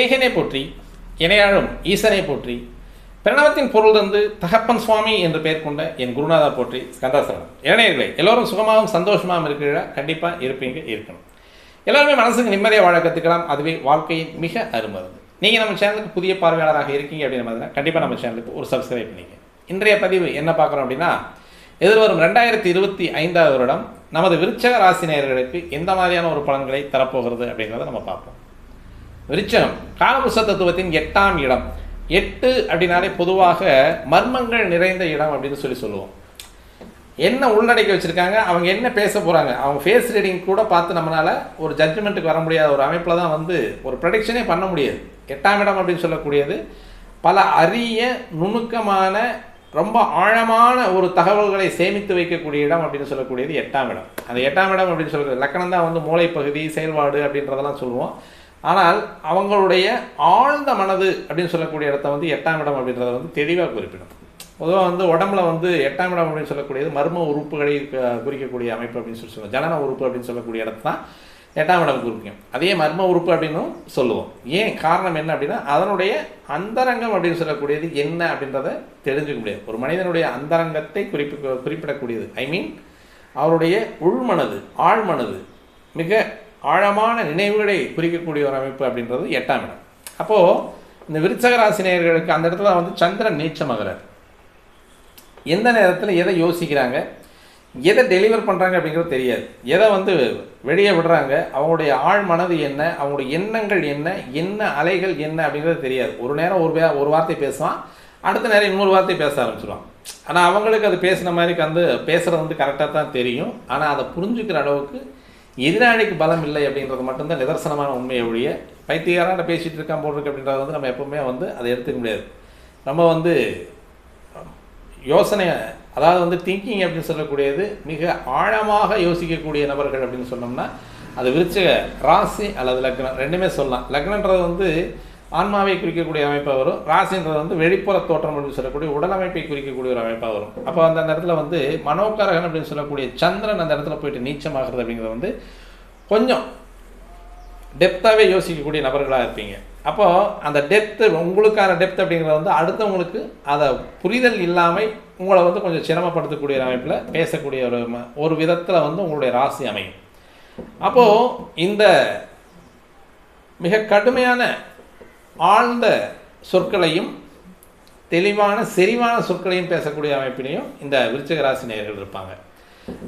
ஏகனை போற்றி இணையாழும் ஈசனை போற்றி பிரணவத்தின் பொருள் தந்து தகப்பன் சுவாமி என்று பெயர் கொண்ட என் குருநாதா போற்றி கந்தாசரணம் இளைஞர்களே எல்லோரும் சுகமாகவும் சந்தோஷமாகவும் இருக்கிற கண்டிப்பாக இருப்பீங்க இருக்கணும். எல்லாருமே மனசுக்கு நிம்மதியாக வாழ கற்றுக்கலாம் அதுவே வாழ்க்கையின் மிக அருமருந்து நீங்கள் நம்ம சேனலுக்கு புதிய பார்வையாளராக இருக்கீங்க அப்படின்னு மாதிரி கண்டிப்பாக நம்ம சேனலுக்கு ஒரு சப்ஸ்கிரைப் பண்ணிங்க இன்றைய பதிவு என்ன பார்க்குறோம் அப்படின்னா எதிர்வரும் ரெண்டாயிரத்தி இருபத்தி ஐந்தாவது வருடம் நமது விருச்சக ராசி நேயர்களுக்கு எந்த மாதிரியான ஒரு பலன்களை தரப்போகிறது அப்படிங்கிறத நம்ம பார்ப்போம். ரிச்சனம் காலபுருஷ தத்துவத்தின் எட்டாம் இடம். எட்டு அப்படின்னாலே பொதுவாக மர்மங்கள் நிறைந்த இடம் அப்படின்னு சொல்லி சொல்லுவோம். என்ன உள்ளடக்கி வச்சுருக்காங்க அவங்க என்ன பேச போகிறாங்க அவங்க ஃபேஸ் ரீடிங் கூட பார்த்து நம்மளால் ஒரு ஜட்ஜ்மெண்ட்டுக்கு வர முடியாத ஒரு அமைப்பில் தான் வந்து ஒரு ப்ரடிக்ஷனே பண்ண முடியாது. எட்டாம் இடம் அப்படின்னு சொல்லக்கூடியது பல அரிய நுணுக்கமான ரொம்ப ஆழமான ஒரு தகவல்களை சேமித்து வைக்கக்கூடிய இடம் அப்படின்னு சொல்லக்கூடியது எட்டாம் இடம். அந்த எட்டாம் இடம் அப்படின்னு சொல்கிறது லக்கணம் தான் வந்து மூளைப்பகுதி செயல்பாடு அப்படின்றதெல்லாம் சொல்லுவோம். ஆனால் அவங்களுடைய ஆழ்ந்த மனது அப்படின்னு சொல்லக்கூடிய இடத்த வந்து எட்டாம் இடம் அப்படின்றத வந்து தெளிவாக குறிப்பிடும். பொதுவாக வந்து உடம்புல வந்து எட்டாம் இடம் அப்படின்னு சொல்லக்கூடியது மர்ம உறுப்புகளை க- குறிக்கக்கூடிய அமைப்பு அப்படின்னு சொல்லி சொல்லுவோம். ஜனன உறுப்பு அப்படின்னு சொல்லக்கூடிய இடத்த தான் எட்டாம் இடம் குறிக்கும். அதே மர்ம உறுப்பு அப்படின்னும் சொல்லுவோம். ஏன்? காரணம் என்ன அப்படின்னா அதனுடைய அந்தரங்கம் அப்படின்னு சொல்லக்கூடியது என்ன அப்படின்றத தெரிஞ்சுக்க முடியாது. ஒரு மனிதனுடைய அந்தரங்கத்தை குறிப்பு குறிப்பிடக்கூடியது. ஐ மீன் அவருடைய உள்மனது ஆழ்மனது மிக ஆழமான நினைவுகளை குறிக்கக்கூடிய ஒரு அமைப்பு அப்படின்றது எட்டாம் இடம். அப்போது இந்த விருச்சக அந்த இடத்துல வந்து சந்திரன் நீச்சமகிறார். எந்த நேரத்தில் எதை யோசிக்கிறாங்க? எதை டெலிவர் பண்ணுறாங்க அப்படிங்கிறது தெரியாது. எதை வந்து வெளியே விடுறாங்க? அவங்களுடைய ஆழ் மனது என்ன? அவங்களுடைய எண்ணங்கள் என்ன? என்ன அலைகள் என்ன அப்படிங்கிறது தெரியாது. ஒரு நேரம் ஒரு ஒரு வார்த்தை பேசுவான். அடுத்த நேரம் இன்னொரு வார்த்தை பேச ஆரம்பிச்சிடுவான் ஆனால் அவங்களுக்கு அது பேசின மாதிரி வந்து பேசுகிறது வந்து கரெக்டாக தான் தெரியும். ஆனால் அதை புரிஞ்சுக்கிற அளவுக்கு எதிராளிக்கு பலம் இல்லை அப்படின்றது மட்டும்தான் நிதர்சனமான உண்மையை ஒழிய பைத்தியக்காரான பேசிகிட்டு இருக்கான் போல் அப்படின்றத வந்து நம்ம எப்பவுமே வந்து அதை எடுத்துக்க முடியாது. நம்ம வந்து யோசனை அதாவது வந்து திங்கிங் அப்படின்னு சொல்லக்கூடியது மிக ஆழமாக யோசிக்கக்கூடிய நபர்கள் அப்படின்னு சொன்னோம்னா அது விரிச்ச ராசி அல்லது லக்னம் ரெண்டுமே சொல்லலாம். லக்னன்றது வந்து ஆன்மாவை குறிக்கக்கூடிய அமைப்பாக வரும். ராசின்றது வந்து வெளிப்புற தோற்றம் அப்படின்னு சொல்லக்கூடிய உடல் அமைப்பை குறிக்கக்கூடிய ஒரு அமைப்பாக வரும். அப்போ அந்த இடத்துல வந்து மனோகரகன் அப்படின்னு சொல்லக்கூடிய சந்திரன் அந்த இடத்துல போயிட்டு நீச்சமாகிறது அப்படிங்கிறது வந்து கொஞ்சம் டெப்த்தாகவே யோசிக்கக்கூடிய நபர்களாக இருப்பீங்க. அப்போது அந்த டெப்த்து உங்களுக்கான டெப்த் அப்படிங்கிறது வந்து அடுத்தவங்களுக்கு அதை புரிதல் இல்லாமல் உங்களை வந்து கொஞ்சம் சிரமப்படுத்தக்கூடிய அமைப்பில் பேசக்கூடிய ஒரு ஒரு விதத்தில் வந்து உங்களுடைய ராசி அமையும். அப்போது இந்த மிக கடுமையான ஆழ்ந்த சொற்களையும் தெளிவான செறிவான சொற்களையும் பேசக்கூடிய அமைப்பிலையும் இந்த விருச்சிக ராசி நேயர்கள் இருப்பாங்க.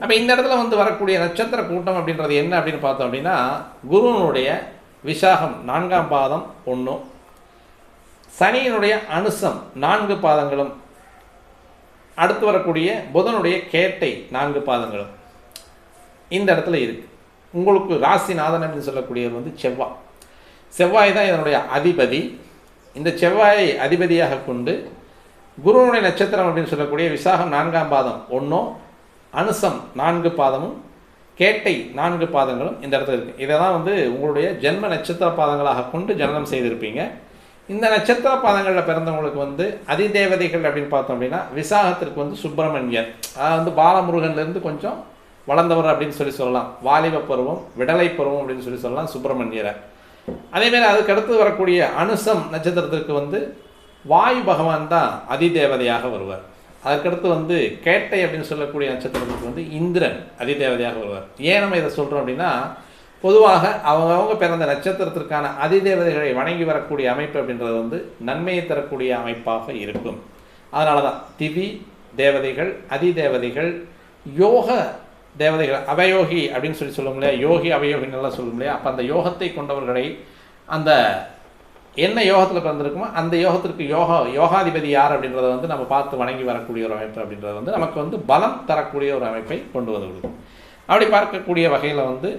அப்போ இந்த இடத்துல வந்து வரக்கூடிய நட்சத்திர கூட்டம் அப்படின்றது என்ன அப்படின்னு பார்த்தோம் அப்படின்னா குருவனுடைய விசாகம் நான்காம் பாதம் ஒன்றும் சனியினுடைய அனுசம் நான்கு பாதங்களும் அடுத்து வரக்கூடிய புதனுடைய கேட்டை நான்கு பாதங்களும். இந்த இடத்துல இருக்குது உங்களுக்கு ராசிநாதன் அப்படின்னு சொல்லக்கூடியவர் வந்து செவ்வாய் செவ்வாய் தான் இதனுடைய அதிபதி. இந்த செவ்வாயை அதிபதியாக கொண்டு குருவனுடைய நட்சத்திரம் அப்படின்னு சொல்லக்கூடிய விசாகம் நான்காம் பாதம் ஒன்றும் அனுசம் நான்கு பாதமும் கேட்டை நான்கு பாதங்களும் இந்த இடத்துல இருக்குது இதை தான் வந்து உங்களுடைய ஜென்ம நட்சத்திர பாதங்களாக கொண்டு ஜனனம் செய்திருப்பீங்க. இந்த நட்சத்திர பாதங்களில் பிறந்தவங்களுக்கு வந்து அதிதேவதைகள் அப்படின்னு பார்த்தோம் அப்படின்னா விசாகத்திற்கு வந்து சுப்பிரமணியர் அதாவது வந்து பாலமுருகன்லேருந்து கொஞ்சம் வளர்ந்தவர் அப்படின்னு சொல்லி சொல்லலாம். வாலிப பருவம் விடலை பருவம் அப்படின்னு சொல்லி சொல்லலாம் சுப்பிரமணியரை. அதேமாரி அதுக்கு அடுத்து வரக்கூடிய அனுசம் நட்சத்திரத்திற்கு வந்து வாயு பகவான் தான் அதிதேவதையாக வருவார். அதுக்கடுத்து வந்து கேட்டை அப்படின்னு சொல்லக்கூடிய நட்சத்திரத்துக்கு வந்து இந்திரன் அதிதேவதையாக வருவார். ஏன் நம்ம இதை சொல்கிறோம் அப்படின்னா பொதுவாக அவங்கவுங்க பிறந்த நட்சத்திரத்திற்கான அதிதேவதைகளை வணங்கி வரக்கூடிய அமைப்பு அப்படின்றது வந்து நன்மையை தரக்கூடிய அமைப்பாக இருக்கும். அதனால தான் திதி தேவதைகள் அதிதேவதைகள் யோக தேவதைகள் அவயோகி அப்படின்னு சொல்லி சொல்லும் இல்லையா யோகி அவயோகின்னு எல்லாம் சொல்லும் இல்லையா? அப்போ அந்த யோகத்தை கொண்டவர்களை அந்த என்ன யோகத்தில் பிறந்திருக்குமோ அந்த யோகத்திற்கு யோகா யோகாதிபதி யார் அப்படின்றத வந்து நம்ம பார்த்து வணங்கி வரக்கூடிய ஒரு அமைப்பு அப்படின்றது வந்து நமக்கு வந்து பலம் தரக்கூடிய ஒரு அமைப்பை கொண்டு வந்து கொடுக்கும். அப்படி பார்க்கக்கூடிய வகையில் வந்து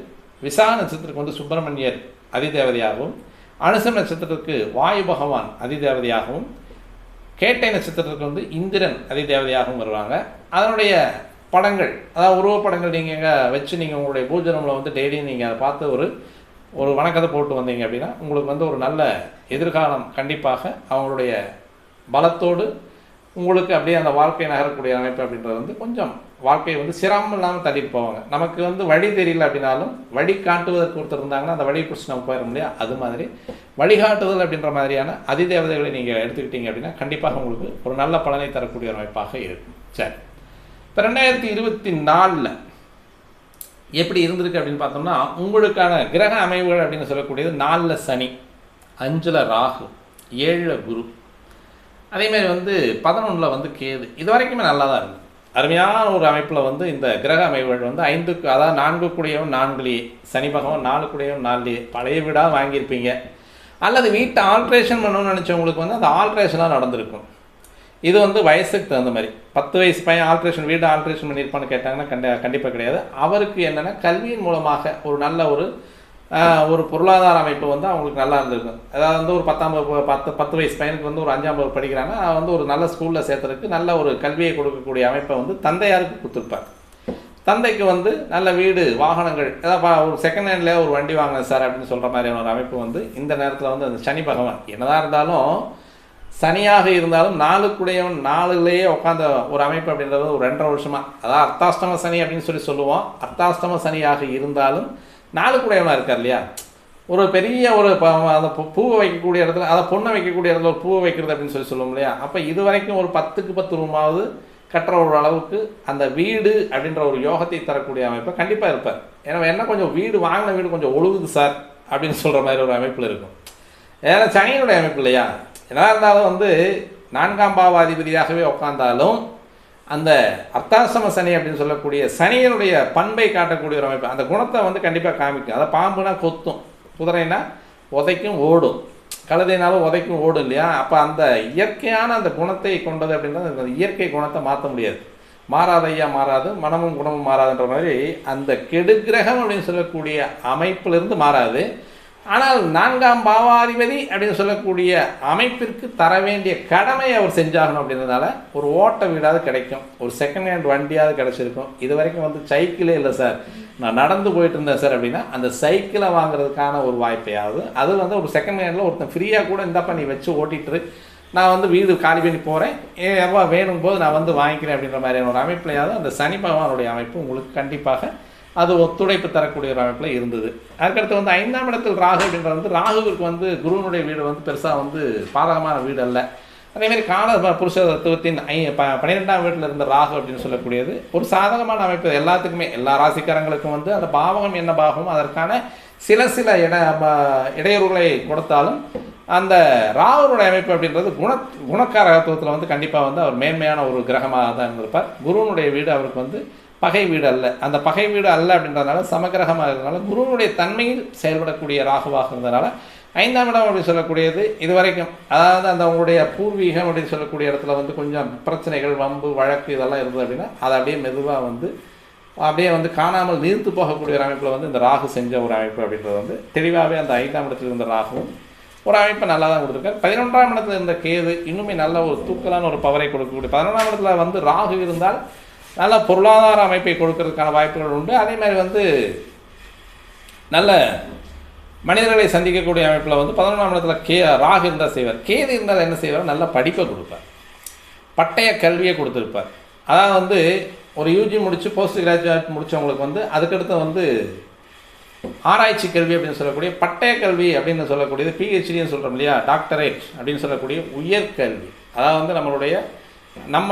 விசா நட்சத்திரத்துக்கு வந்து சுப்பிரமணியர் அதிதேவதையாகவும் அனுசம் நட்சத்திரத்துக்கு வாயு பகவான் அதிதேவதையாகவும் கேட்டை நட்சத்திரத்துக்கு வந்து இந்திரன் அதிதேவதையாகவும் வருவாங்க. அதனுடைய படங்கள் அதாவது உருவப்படங்கள் நீங்கள் எங்கே வச்சு நீங்கள் உங்களுடைய பூஜை ரூமில் வந்து டெய்லியும் நீங்கள் அதை பார்த்து ஒரு ஒரு வணக்கத்தை போட்டு வந்தீங்க அப்படின்னா உங்களுக்கு வந்து ஒரு நல்ல எதிர்காலம் கண்டிப்பாக அவங்களுடைய பலத்தோடு உங்களுக்கு அப்படியே அந்த வாழ்க்கை நகரக்கூடிய அமைப்பு அப்படின்றது வந்து கொஞ்சம் வாழ்க்கையை வந்து சிரமம் இல்லாமல் தள்ளிட்டு போவாங்க. நமக்கு வந்து வழி தெரியல அப்படின்னாலும் வழி காட்டுவதற்கு ஒருத்தர் இருந்தாங்கன்னா அந்த வழி பிடிச்சி நம்ம போயிட முடியாது. அது மாதிரி வழிகாட்டுதல் அப்படின்ற மாதிரியான அதிதேவதைகளை நீங்கள் எடுத்துக்கிட்டீங்க அப்படின்னா கண்டிப்பாக உங்களுக்கு ஒரு நல்ல பலனை தரக்கூடிய ஒரு அமைப்பாக இருக்கும். சரி. இப்போ ரெண்டாயிரத்தி இருபத்தி நாலில் எப்படி இருந்திருக்கு அப்படின்னு பார்த்தோம்னா உங்களுக்கான கிரக அமைவுகள் அப்படின்னு சொல்லக்கூடியது நாலில் சனி அஞ்சில் ராகு ஏழில் குரு. அதேமாதிரி வந்து பதினொன்றில் வந்து கேது. இது வரைக்குமே நல்லா தான் இருக்குது அருமையான ஒரு அமைப்பில் வந்து இந்த கிரக அமைவுகள் வந்து ஐந்துக்கு அதாவது நான்கு கூடியவன் நான்குலேயே. சனி பகவான் நாலு கூடியவன் நாலுலேயே. பழைய வீடாக வாங்கியிருப்பீங்க. அல்லது வீட்டை ஆல்ட்ரேஷன் பண்ணணும்னு நினச்சவங்களுக்கு வந்து அந்த ஆல்ட்ரேஷனாக நடந்திருக்கும். இது வந்து வயசுக்கு தகுந்த மாதிரி. பத்து வயசு பையன் ஆல்ட்ரேஷன் வீடு ஆல்ட்ரேஷன் பண்ணியிருப்பான்னு கேட்டாங்கன்னா கண்டி கண்டிப்பாக கிடையாது. அவருக்கு என்னென்னா கல்வியின் மூலமாக ஒரு நல்ல ஒரு ஒரு பொருளாதார அமைப்பு வந்து அவங்களுக்கு நல்லா இருந்திருக்கும் அதாவது வந்து ஒரு பத்தாம் வகுப்பு பத்து பத்து வயசு பையனுக்கு வந்து ஒரு அஞ்சாம் வகுப்பு படிக்கிறாங்கன்னா வந்து ஒரு நல்ல ஸ்கூலில் சேர்த்துறதுக்கு நல்ல ஒரு கல்வியை கொடுக்கக்கூடிய அமைப்பை வந்து தந்தையாருக்கு கொடுத்துருப்பார். தந்தைக்கு வந்து நல்ல வீடு வாகனங்கள் ஏதாவது ஒரு செகண்ட் ஹேண்ட்லேயே ஒரு வண்டி வாங்கினேன் சார் அப்படின்னு சொல்கிற மாதிரியான ஒரு அமைப்பு வந்து இந்த நேரத்தில் வந்து அந்த சனி பகவான். என்னதான் இருந்தாலும் சனியாக இருந்தாலும் நாளுக்குடையவன் நாலுலேயே உட்காந்த ஒரு அமைப்பு அப்படின்றது ஒரு ரெண்டரை வருஷமாக அதாவது அர்த்தாஷ்டம சனி அப்படின்னு சொல்லி சொல்லுவோம். அர்த்தாஷ்டம சனியாக இருந்தாலும் நாளுக்குடையவனாக இருக்கார் இல்லையா? ஒரு பெரிய ஒரு அந்த பூவை வைக்கக்கூடிய இடத்துல அதை பொண்ணை வைக்கக்கூடிய இடத்துல ஒரு பூவை வைக்கிறது அப்படின்னு சொல்லி சொல்லுவோம் இல்லையா? அப்போ இது வரைக்கும் ஒரு பத்துக்கு பத்து ரூமாவது கட்டுற ஒரு அளவுக்கு அந்த வீடு அப்படின்ற ஒரு யோகத்தை தரக்கூடிய அமைப்பை கண்டிப்பாக இருப்பார். ஏன்னா என்ன கொஞ்சம் வீடு வாங்கின வீடு கொஞ்சம் ஒழுகுது சார் அப்படின்னு சொல்கிற மாதிரி ஒரு அமைப்பில் இருக்கும். ஏன்னா சனியினுடைய அமைப்பு இல்லையா? எதாக இருந்தாலும் வந்து நான்காம் பாவாதிபதியாகவே உட்கார்ந்தாலும் அந்த அர்த்தாசம சனி அப்படின்னு சொல்லக்கூடிய சனியனுடைய பண்பை காட்டக்கூடிய ஒரு அமைப்பு. அந்த குணத்தை வந்து கண்டிப்பாக காமிக்கும். அதை பாம்புனா கொத்தும். குதிரைனா உதைக்கும் ஓடும். கழுதைனாலும் உதைக்கும் ஓடும் இல்லையா? அப்போ அந்த இயற்கையான அந்த குணத்தை கொண்டது அப்படின்னா அந்த இயற்கை குணத்தை மாற்ற முடியாது. மாறாத ஐயா மாறாது மனமும் குணமும் மாறாதுன்ற மாதிரி அந்த கெடுகிரகம் அப்படின்னு சொல்லக்கூடிய அமைப்பிலிருந்து மாறாது. ஆனால் நான்காம் பாவாதிபதி அப்படின்னு சொல்லக்கூடிய அமைப்பிற்கு தர வேண்டிய கடமை அவர் செஞ்சாகணும் அப்படின்றதுனால ஒரு ஓட்ட வீடாவது கிடைக்கும். ஒரு செகண்ட் ஹேண்ட் வண்டியாவது கிடைச்சிருக்கும். இது வரைக்கும் வந்து சைக்கிளே இல்லை சார் நான் நடந்து போயிட்டு இருந்தேன் சார் அப்படின்னா அந்த சைக்கிளை வாங்குறதுக்கான ஒரு வாய்ப்பையாவது அது வந்து ஒரு செகண்ட் ஹேண்டில் ஒருத்தன் ஃப்ரீயாக கூட இந்தாப்பா நீ வச்சு ஓட்டிகிட்டு நான் வந்து வீடு காலி பண்ணி போகிறேன் எவ்வளோ வேணும் போது நான் வந்து வாங்கிக்கிறேன் அப்படின்ற மாதிரியான ஒரு அமைப்பிலையாவது அந்த சனி பகவானுடைய அமைப்பு உங்களுக்கு கண்டிப்பாக அது ஒத்துழைப்பு தரக்கூடிய ஒரு அமைப்பில் இருந்தது. அதுக்கடுத்து வந்து ஐந்தாம் இடத்தில் ராகு அப்படின்றது வந்து ராகுவிற்கு வந்து குருவனுடைய வீடு வந்து பெருசாக வந்து பாதகமான வீடு அல்ல. அதேமாதிரி கால புருஷ தத்துவத்தின் ஐ ப பன்னிரெண்டாம் வீட்டில் இருந்த ராகு அப்படின்னு சொல்லக்கூடியது ஒரு சாதகமான அமைப்பு எல்லாத்துக்குமே. எல்லா ராசிக்காரங்களுக்கும் வந்து அந்த பாவகம் என்ன பாவகம் அதற்கான சில சில இட இடையூறுகளை கொடுத்தாலும் அந்த ராகுனுடைய அமைப்பு அப்படின்றது குண குணக்காரகத்துவத்தில் வந்து கண்டிப்பாக வந்து அவர் மேன்மையான ஒரு கிரகமாக தான் இருந்திருப்பார். குருவனுடைய வீடு அவருக்கு வந்து பகை வீடு அல்ல. அந்த பகை வீடு அல்ல அப்படின்றதுனால சமகிரகமாக இருக்கிறதுனால குருவனுடைய தன்மையில் செயல்படக்கூடிய ராகுவாக இருந்ததுனால ஐந்தாம் இடம் அப்படின்னு சொல்லக்கூடியது இது வரைக்கும் அதாவது அந்த உங்களுடைய பூர்வீகம் அப்படின்னு சொல்லக்கூடிய இடத்துல வந்து கொஞ்சம் பிரச்சனைகள் வம்பு வழக்கு இதெல்லாம் இருந்தது அப்படின்னா அதை அப்படியே மெதுவாக வந்து அப்படியே வந்து காணாமல் நீர்த்து போகக்கூடிய ஒரு அமைப்பில் வந்து இந்த ராகு செஞ்ச ஒரு அமைப்பு அப்படின்றது வந்து தெளிவாகவே அந்த ஐந்தாம் இடத்துல இருந்த ராகுவும் ஒரு அமைப்பை நல்லா தான் கொடுத்துருக்காரு. பதினொன்றாம் இடத்துல இருந்த கேது இன்னுமே நல்ல ஒரு தூக்கலான ஒரு பவரை கொடுக்கக்கூடிய பதினொன்றாம் இடத்துல வந்து ராகு இருந்தால் நல்ல பொருளாதார அமைப்பை கொடுக்கறதுக்கான வாய்ப்புகள் உண்டு. அதே மாதிரி வந்து நல்ல மனிதர்களை சந்திக்கக்கூடிய அமைப்பில் வந்து பதினொன்றாம் இடத்துல கே ராகு இருந்தால் செய்வார். கேது இருந்தால் என்ன செய்வார்? நல்ல படிப்பை கொடுப்பார். பட்டய கல்வியை கொடுத்துருப்பார். அதாவது வந்து ஒரு யூஜி முடித்து போஸ்ட் கிராஜுவேட் முடித்தவங்களுக்கு வந்து அதுக்கடுத்து வந்து ஆராய்ச்சி கல்வி அப்படின்னு சொல்லக்கூடிய பட்டய கல்வி அப்படின்னு சொல்லக்கூடியது பிஹெச்டின்னு சொல்கிறோம் இல்லையா? டாக்டரேட் அப்படின்னு சொல்லக்கூடிய உயர்கல்வி அதாவது வந்து நம்மளுடைய நம்ம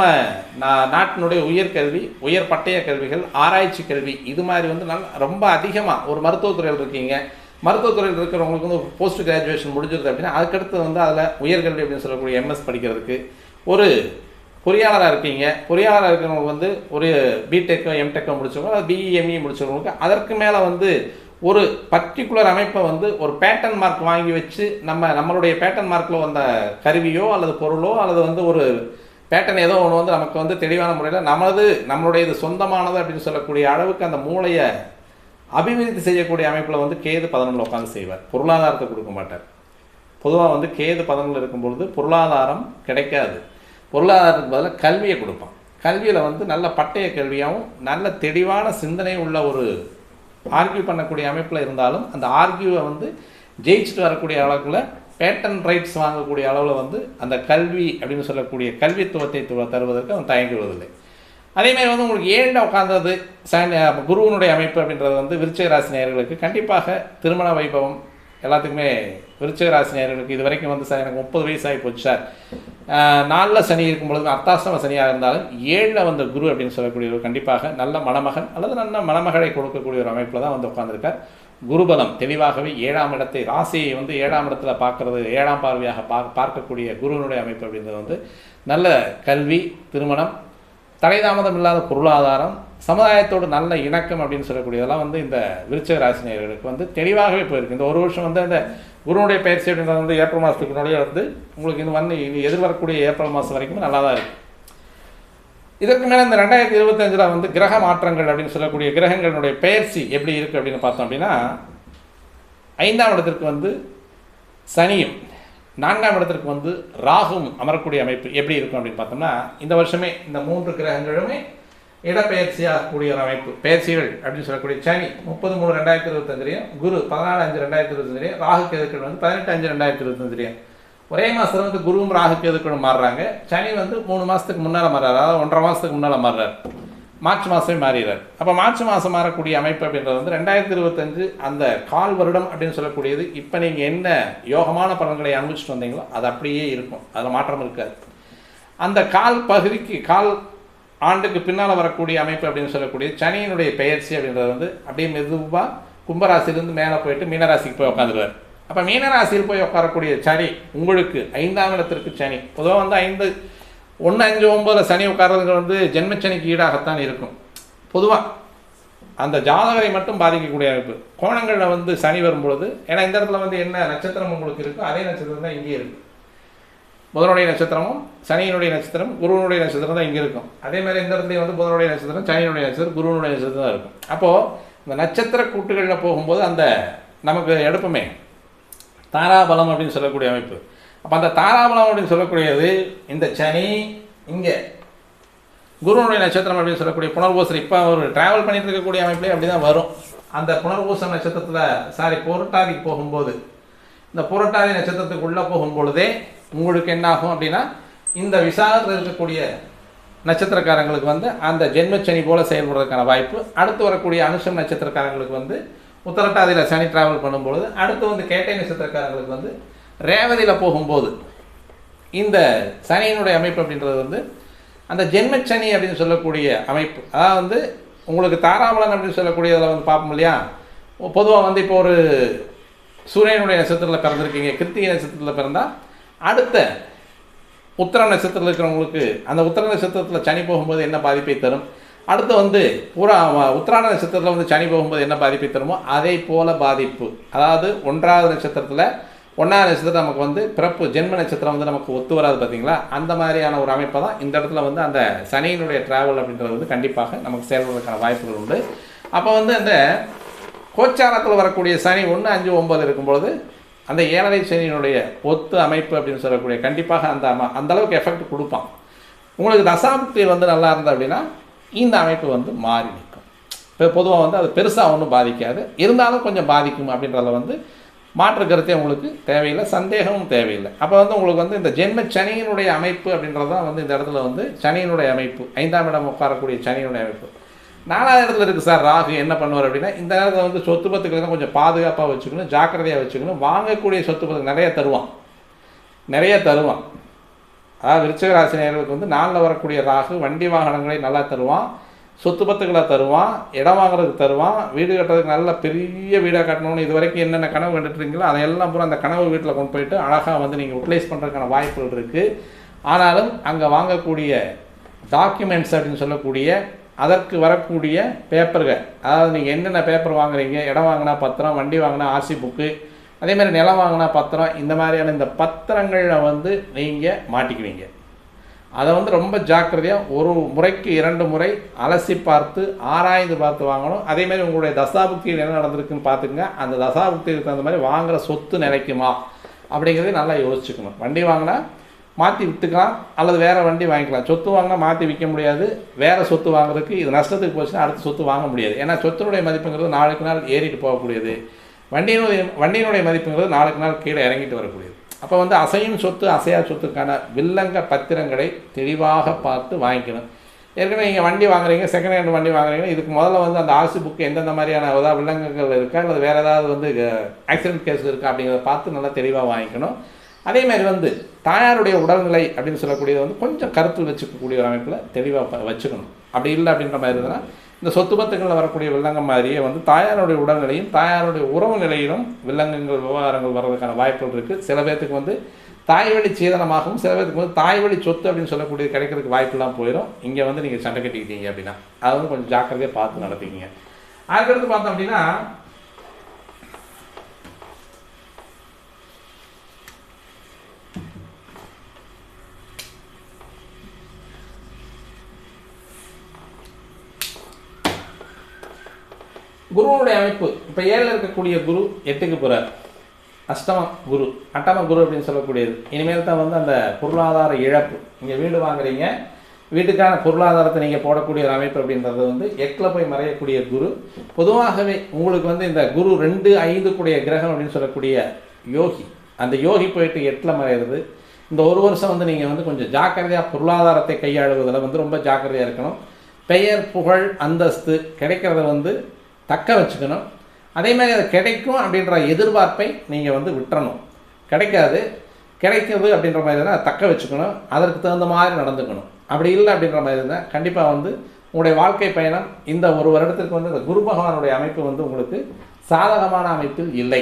நாட்டினுடைய உயர்கல்வி உயர் பட்டய கல்விகள் ஆராய்ச்சி கல்வி இது மாதிரி வந்து நல்ல ரொம்ப அதிகமாக ஒரு மருத்துவத்துறையில் இருக்கீங்க. மருத்துவத்துறையில் இருக்கிறவங்களுக்கு வந்து போஸ்ட் கிராஜுவேஷன் முடிஞ்சிருது அப்படின்னா அதுக்கடுத்து வந்து அதில் உயர்கல்வி அப்படின்னு சொல்லக்கூடிய எம்எஸ் படிக்கிறதுக்கு ஒரு பொறியாளராக இருக்கீங்க. பொறியாளராக இருக்கிறவங்க வந்து ஒரு பிடெக்கோ எம்டெக்கோ முடிச்சவங்க அது பிஇஎம்இ முடிச்சவங்களுக்கு அதற்கு மேலே வந்து ஒரு பர்டிகுலர் அமைப்பை வந்து ஒரு பேட்டன் மார்க் வாங்கி வச்சு நம்ம நம்மளுடைய பேட்டன் மார்க்கில் வந்த கருவியோ அல்லது பொருளோ அல்லது வந்து ஒரு பேட்டன் ஏதோ ஒன்று வந்து நமக்கு வந்து தெளிவான முறையில் நமது நம்மளுடைய இது சொந்தமானது அப்படின்னு சொல்லக்கூடிய அளவுக்கு அந்த மூளையை அபிவிருத்தி செய்யக்கூடிய அமைப்பில் வந்து கேது பதினொன்றில் உட்காந்து செய்வார். பொருளாதாரத்தை கொடுக்க மாட்டார். பொதுவாக வந்து கேது பதினொன்றில் இருக்கும் பொழுது பொருளாதாரம் கிடைக்காது. பொருளாதாரத்துக்கு பதிலாக கல்வியை கொடுப்பான். கல்வியில் வந்து நல்ல பட்டய கல்வியாகவும் நல்ல தெளிவான சிந்தனை உள்ள ஒரு ஆர்கியூ பண்ணக்கூடிய அமைப்பில் இருந்தாலும் அந்த ஆர்கியூவை வந்து ஜெயிச்சுட்டு வரக்கூடிய அளவுக்குள்ள பேட்டன் ரைட்ஸ் வாங்கக்கூடிய அளவில் வந்து அந்த கல்வி அப்படின்னு சொல்லக்கூடிய கல்வித்துவத்தை தருவதற்கு அவன் தயங்குவதில்லை. அதேமாதிரி வந்து உங்களுக்கு ஏழில் உட்காந்தது சனி குருவனுடைய அமைப்பு அப்படின்றது வந்து விருச்சிக ராசி கண்டிப்பாக திருமண வைபவம் எல்லாத்துக்குமே விருச்சிக ராசி இது வரைக்கும் வந்து சார் எனக்கு முப்பது வயசு ஆகி போச்சு சார். நாலில் சனி இருக்கும் பொழுது அர்த்தாசிரம சனியாக இருந்தாலும் ஏழில் வந்த குரு அப்படின்னு சொல்லக்கூடியவர் கண்டிப்பாக நல்ல மணமகன் அல்லது நல்ல மணமகளை கொடுக்கக்கூடிய ஒரு அமைப்பில் தான் வந்து உட்காந்துருக்கார் குருபலம் தெளிவாகவே ஏழாம் இடத்தை ராசியை வந்து ஏழாம் இடத்துல பார்க்கறது ஏழாம் பார்வையாக பார்க்க பார்க்கக்கூடிய குருவனுடைய அமைப்பு அப்படின்றது வந்து நல்ல கல்வி திருமணம் தடைதாமதம் இல்லாத பொருளாதாரம் சமுதாயத்தோடு நல்ல இணக்கம் அப்படின்னு சொல்லக்கூடியதெல்லாம் வந்து இந்த விருச்சக ராசினியர்களுக்கு வந்து தெளிவாகவே போயிருக்கு. இந்த ஒரு வருஷம் வந்து அந்த குருனுடைய பயிற்சி அப்படின்றது வந்து ஏப்ரல் மாதத்துக்கு முன்னாடியே வந்து உங்களுக்கு இது வந்து இது எதிர்வரக்கூடிய ஏப்ரல் மாதம் வரைக்கும் நல்லா தான் இருக்குது இதற்கு மேலே இந்த ரெண்டாயிரத்தி இருபத்தஞ்சில் வந்து கிரக மாற்றங்கள் அப்படின்னு சொல்லக்கூடிய கிரகங்களுடைய பெயர்ச்சி எப்படி இருக்குது அப்படின்னு பார்த்தோம் அப்படின்னா ஐந்தாம் இடத்திற்கு வந்து சனியும் நான்காம் இடத்திற்கு வந்து ராகும் அமரக்கூடிய அமைப்பு எப்படி இருக்கும் அப்படின்னு பார்த்தோம்னா இந்த வருஷமே இந்த மூன்று கிரகங்களுமே இடப்பெயர்ச்சியாகக்கூடிய ஒரு அமைப்பு. பெயர்ச்சிகள் அப்படின்னு சொல்லக்கூடிய சனி முப்பது மூணு ரெண்டாயிரத்தி இருபத்தஞ்சிலையும் குரு பதினாலு அஞ்சு ரெண்டாயிரத்தி இருபத்தஞ்சிலையும் ராகு கேதுக்கள் வந்து பதினெட்டு அஞ்சு ரெண்டாயிரத்தி இருபத்தஞ்சிலையும். ஒரே மாதத்தில் வந்து குருவும் ராகுக்கு எதுக்குள்ள மாறுறாங்க? சனி வந்து மூணு மாதத்துக்கு முன்னால் மாறுறாரு அதாவது ஒன்றரை மாதத்துக்கு முன்னால் மாறுறாரு. மார்ச் மாதமே மாறிடுறார். அப்போ மார்ச் மாதம் மாறக்கூடிய அமைப்பு அப்படின்றது வந்து ரெண்டாயிரத்தி இருபத்தஞ்சு அந்த கால் வருடம் அப்படின்னு சொல்லக்கூடியது இப்போ நீங்கள் என்ன யோகமான பலன்களை அனுபவிச்சுட்டு வந்தீங்களோ அது அப்படியே இருக்கும். அதில் மாற்றம் இருக்காது. அந்த கால் பகுதிக்கு கால் ஆண்டுக்கு பின்னால் வரக்கூடிய அமைப்பு அப்படின்னு சொல்லக்கூடிய சனியினுடைய பெயர்ச்சி அப்படின்றது வந்து அப்படியே மெதுவாக கும்பராசிலேருந்து மேலே போயிட்டு மீனராசிக்கு போய் உட்காந்துருவார் அப்போ மீனராசியில் போய் உட்காரக்கூடிய சனி உங்களுக்கு ஐந்தாம் இடத்திற்கு சனி. பொதுவாக வந்து ஐந்து ஒன்று அஞ்சு ஒம்பதில் சனி உட்கார்றதுங்க வந்து ஜென்மச்சனிக்கு ஈடாகத்தான் இருக்கும். பொதுவாக அந்த ஜாதகரை மட்டும் பாதிக்கக்கூடிய அமைப்பு. கோணங்களில் வந்து சனி வரும்பொழுது ஏன்னா இந்த இடத்துல வந்து என்ன நட்சத்திரம் உங்களுக்கு இருக்கோ அதே நட்சத்திரம் தான் இங்கே இருக்குது புதனுடைய நட்சத்திரமும் சனியினுடைய நட்சத்திரம் குருவனுடைய நட்சத்திரம் தான் இங்கே இருக்கும். அதே மாதிரி இந்த இடத்துலையும் வந்து புதனுடைய நட்சத்திரம் சனியினுடைய நட்சத்திரம் குருவனுடைய நட்சத்திரம் தான் இருக்கும். அப்போது இந்த நட்சத்திர கூட்டுகளில் போகும்போது அந்த நமக்கு எடுப்புமே தாராபலம் அப்படின்னு சொல்லக்கூடிய அமைப்பு. அப்போ அந்த தாராபலம் அப்படின்னு சொல்லக்கூடியது இந்த சனி இங்கே. குருவனுடைய நட்சத்திரம் அப்படின்னு சொல்லக்கூடிய புனர்பூசம் இப்போ ஒரு டிராவல் பண்ணிட்டு இருக்கக்கூடிய அமைப்புலேயே அப்படி தான் வரும். அந்த புனர்பூசம் நட்சத்திரத்தில் சாரி புரட்டாதிக்கு போகும்போது இந்த புரட்டாதி நட்சத்திரத்துக்கு உள்ளே போகும்பொழுதே உங்களுக்கு என்ன ஆகும் அப்படின்னா இந்த விசாகத்தில் இருக்கக்கூடிய நட்சத்திரக்காரங்களுக்கு வந்து அந்த ஜென்மச்சனி போல் செயல்படுறதுக்கான வாய்ப்பு அடுத்து வரக்கூடிய அனுஷம் நட்சத்திரக்காரங்களுக்கு வந்து உத்தரட்டாதியில் சனி ட்ராவல் பண்ணும்பொழுது அடுத்து வந்து கேட்டை நட்சத்திரக்காரங்களுக்கு வந்து ரேவதியில் போகும்போது இந்த சனியினுடைய அமைப்பு அப்படின்றது வந்து அந்த ஜென்மச்சனி அப்படின்னு சொல்லக்கூடிய அமைப்பு அதாவது வந்து உங்களுக்கு தாராபலன் அப்படின்னு சொல்லக்கூடியதில் வந்து பார்ப்போம் இல்லையா? பொதுவாக வந்து இப்போ ஒரு சூரியனுடைய நட்சத்திரத்தில் பிறந்திருக்கீங்க கிருத்திகை நட்சத்திரத்தில் பிறந்தால் அடுத்த உத்தர நட்சத்திரத்தில் இருக்கிறவங்களுக்கு அந்த உத்தர நட்சத்திரத்தில் சனி போகும்போது என்ன பாதிப்பை தரும்? அடுத்து வந்து பூரா உத்திராட நட்சத்திரத்தில் வந்து சனி போகும்போது என்ன பாதிப்பை தருமோ அதே போல பாதிப்பு. அதாவது ஒன்றாவது நட்சத்திரத்தில் ஒன்றாவது நட்சத்திரம் நமக்கு வந்து பிறப்பு ஜென்ம நட்சத்திரம் வந்து நமக்கு ஒத்து வராது பார்த்தீங்களா அந்த மாதிரியான ஒரு அமைப்பை தான் இந்த இடத்துல வந்து அந்த சனியினுடைய டிராவல் அப்படின்றது வந்து கண்டிப்பாக நமக்கு செயல்படுவதற்கான வாய்ப்புகள் உண்டு. அப்போ வந்து அந்த கோச்சாரத்தில் வரக்கூடிய சனி ஒன்று அஞ்சு ஒம்பது இருக்கும்பொழுது அந்த ஏழரை சனியினுடைய ஒத்து அமைப்பு அப்படின்னு சொல்லக்கூடிய கண்டிப்பாக அந்த அம அந்த அளவுக்கு எஃபெக்ட் கொடுப்பான். உங்களுக்கு தசாப்தி வந்து நல்லா இருந்தது அப்படின்னா இந்த அமைப்பு வந்து மாறி நிற்கும். இப்போ பொதுவாக வந்து அது பெருசாக ஒன்றும் பாதிக்காது. இருந்தாலும் கொஞ்சம் பாதிக்கும் அப்படின்றத வந்து மாற்று கருத்தே உங்களுக்கு தேவையில்லை சந்தேகமும் தேவையில்லை. அப்போ வந்து உங்களுக்கு வந்து இந்த ஜென்ம சனியினுடைய அமைப்பு அப்படின்றது தான் வந்து இந்த இடத்துல வந்து சனியினுடைய அமைப்பு ஐந்தாம் இடம் உட்காரக்கூடிய சனியினுடைய அமைப்பு. நாலாவது இடத்துல இருக்குது சார் ராகு என்ன பண்ணுவார் அப்படின்னா இந்த நேரத்தில் வந்து சொத்து பத்துக்களை கொஞ்சம் பாதுகாப்பாக வச்சுக்கணும் ஜாக்கிரதையாக வச்சுக்கணும். வாங்கக்கூடிய சொத்து பத்து நிறைய தருவான். நிறைய தருவான். அதாவது விருச்சிக நேர்களுக்கு வந்து நாளில் வரக்கூடிய ராகு வண்டி வாகனங்களை நல்லா தருவான் சொத்து பத்துக்களை தருவான் இடம் வாங்குறதுக்கு தருவான் வீடு கட்டுறதுக்கு நல்ல பெரிய வீடாக கட்டணும்னு இது வரைக்கும் என்னென்ன கனவு கண்டுட்டுருக்கீங்களோ அதையெல்லாம் பூரா அந்த கனவு வீட்டில் கொண்டு போயிட்டு அழகாக வந்து நீங்கள் யூட்டிலைஸ் பண்ணுறதுக்கான வாய்ப்புகள் இருக்குது ஆனாலும் அங்கே வாங்கக்கூடிய டாக்குமெண்ட்ஸ் அப்படின்னு சொல்லக்கூடிய அதற்கு வரக்கூடிய பேப்பர்கள் அதாவது நீங்கள் என்னென்ன பேப்பர் வாங்குறீங்க இடம் வாங்கினா பத்திரம் வண்டி வாங்கினா ஆர்சி புக்கு அதே மாதிரி நிலம் வாங்கினா பத்திரம் இந்த மாதிரியான இந்த பத்திரங்களில் வந்து நீங்கள் மாட்டிக்குவீங்க. அதை வந்து ரொம்ப ஜாக்கிரதையாக ஒரு முறைக்கு இரண்டு முறை அலசி பார்த்து ஆராய்ந்து பார்த்து வாங்கணும். அதே மாதிரி உங்களுடைய தசாபுக்தியில் என்ன நடந்திருக்குன்னு பார்த்துக்குங்க. அந்த தசாபுக்திக்கு தகுந்த மாதிரி வாங்குகிற சொத்து நிலைக்குமா? அப்படிங்கிறத நல்லா யோசிச்சுக்கணும். வண்டி வாங்கினா மாற்றி விற்றுக்கலாம் அல்லது வேறு வண்டி வாங்கிக்கலாம். சொத்து வாங்கினா மாற்றி விற்க முடியாது. வேறு சொத்து வாங்குறதுக்கு இது நஷ்டத்துக்கு போச்சுன்னா அடுத்த சொத்து வாங்க முடியாது. ஏன்னா சொத்தினுடைய மதிப்புங்கிறது நாளுக்கு நாள் ஏறிட்டு போகக்கூடியது. வண்டியினுடைய வண்டியினுடைய மதிப்புங்கிறது நாளுக்கு நாள் கீழே இறங்கிட்டு வரக்கூடியது. அப்போ வந்து அசையும் சொத்து அசையா சொத்துக்கான வில்லங்க பத்திரங்களை தெளிவாக பார்த்து வாங்கிக்கணும். ஏற்கனவே நீங்கள் வண்டி வாங்குறீங்க செகண்ட் ஹேண்ட் வண்டி வாங்குறீங்கன்னா இதுக்கு முதல்ல வந்து அந்த ஆர்சி புக்கு எந்தெந்த மாதிரியான ஏதாவது வில்லங்கங்கள் இருக்கா அல்லது வேறு ஏதாவது வந்து ஆக்சிடென்ட் கேஸ் இருக்கா அப்படிங்கிறத பார்த்து நல்லா தெளிவாக வாங்கிக்கணும். அதே மாதிரி வந்து தாயாருடைய உடல்நிலை அப்படின்னு சொல்லக்கூடியது வந்து கொஞ்சம் கருத்தில் வச்சுக்கக்கூடிய ஒரு அமைப்பில் தெளிவாக வச்சுக்கணும். அப்படி இல்லை அப்படின்ற மாதிரி இருந்ததுன்னா இந்த சொத்து பத்துக்களில் வரக்கூடிய வில்லங்கம் மாதிரியே வந்து தாயாருடைய உடல்நிலையும் தாயாருடைய உறவு நிலையிலும் வில்லங்கங்கள் விவகாரங்கள் வர்றதுக்கான வாய்ப்புகள் இருக்குது சில பேர்த்துக்கு வந்து தாய் வழி சீதனமாகவும் சில பேருக்கு வந்து தாய் வழி சொத்து அப்படின்னு சொல்லக்கூடிய கிடைக்கிறதுக்கு வாய்ப்பெல்லாம் போயிடும் இங்கே வந்து நீங்கள் சண்டை கட்டிக்கிட்டீங்க அப்படின்னா அதை வந்து கொஞ்சம் ஜாக்கிரதையாக பார்த்து நடத்திக்கிங்க. அதுக்கடுத்து பார்த்தோம் அப்படின்னா குருவனுடைய அமைப்பு. இப்போ ஏழில் இருக்கக்கூடிய குரு எட்டுக்கு போகிறார் அஷ்டம குரு அட்டம குரு அப்படின்னு சொல்லக்கூடியது. இனிமேல் தான் வந்து அந்த பொருளாதார இழப்பு. நீங்கள் வீடு வாங்குறீங்க. வீட்டுக்கான பொருளாதாரத்தை நீங்கள் போடக்கூடிய ஒரு அமைப்பு அப்படின்றது வந்து எட்டில் போய் மறையக்கூடிய குரு. பொதுவாகவே உங்களுக்கு வந்து இந்த குரு ரெண்டு ஐந்து கூடிய கிரகம் அப்படின்னு சொல்லக்கூடிய யோகி. அந்த யோகி போயிட்டு எட்டில் மறையிறது. இந்த ஒரு வருஷம் வந்து நீங்கள் வந்து கொஞ்சம் ஜாக்கிரதையாக பொருளாதாரத்தை கையாளுவதில் வந்து ரொம்ப ஜாக்கிரதையாக இருக்கணும். பெயர் புகழ் அந்தஸ்து கிடைக்கிறத வந்து தக்க வச்சுக்கணும். அதேமாதிரி அது கிடைக்கும் அப்படின்ற எதிர்பார்ப்பை நீங்கள் வந்து விட்டுறணும். கிடைக்காது. கிடைக்கிறது அப்படின்ற மாதிரி இருந்தால் தக்க வச்சுக்கணும். அதற்கு தகுந்த மாதிரி நடந்துக்கணும். அப்படி இல்லை அப்படின்ற மாதிரி இருந்தால் கண்டிப்பாக வந்து உங்களுடைய வாழ்க்கை பயணம் இந்த ஒரு வருடத்திற்கு வந்து இந்த குரு பகவானுடைய அமைப்பு வந்து உங்களுக்கு சாதகமான அமைப்பில் இல்லை.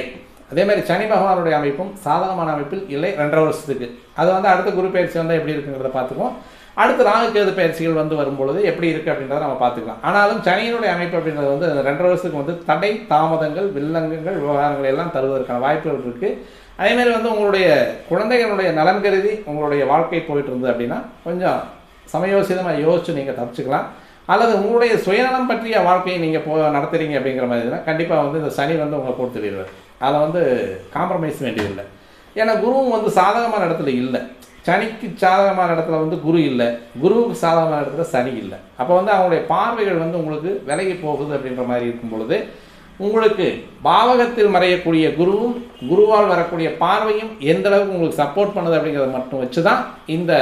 அதே மாதிரி சனி பகவானுடைய அமைப்பும் சாதகமான அமைப்பில் இல்லை ரெண்டரை வருஷத்துக்கு அது வந்து அடுத்த குரு பயிற்சி வந்தால் எப்படி இருக்குங்கிறத பார்த்துக்குவோம். அடுத்து ராகு பயிற்சிகள் வந்து வரும்பொழுது எப்படி இருக்குது அப்படின்றத நம்ம பார்த்துக்கலாம். ஆனாலும் சனியினுடைய அமைப்பு அப்படின்றது வந்து ரெண்டரை வருஷத்துக்கு வந்து தடை தாமதங்கள் வில்லங்கங்கள் விவகாரங்கள் எல்லாம் தருவதற்கான வாய்ப்புகள் இருக்குது அதேமாதிரி வந்து உங்களுடைய குழந்தைகளுடைய நலன் கருதி உங்களுடைய வாழ்க்கை போயிட்டு இருந்தது அப்படின்னா கொஞ்சம் சமயோசிதமாக யோசிச்சு நீங்கள் தப்பிச்சுக்கலாம். அல்லது உங்களுடைய சுயநலம் பற்றிய வாழ்க்கையை நீங்கள் போ நடத்துறீங்க அப்படிங்கிற மாதிரி இருந்தால் கண்டிப்பாக வந்து இந்த சனி வந்து உங்களை கொடுத்துடுவார் தெரிவார் அதை வந்து காம்ப்ரமைஸ் வேண்டியதில்லை. ஏன்னா குருவும் வந்து சாதகமான இடத்துல இல்லை. சனிக்கு சாதகமான இடத்துல வந்து குரு இல்லை. குருவுக்கு சாதகமான இடத்துல சனி இல்லை. அப்போ வந்து அவங்களுடைய பார்வைகள் வந்து உங்களுக்கு விலகி போகுது அப்படின்ற மாதிரி இருக்கும் பொழுது உங்களுக்கு பாவகத்தில் மறையக்கூடிய குருவும் குருவால் வரக்கூடிய பார்வையும் எந்த அளவுக்கு உங்களுக்கு சப்போர்ட் பண்ணுது அப்படிங்கிறத மட்டும் வச்சு தான் இந்த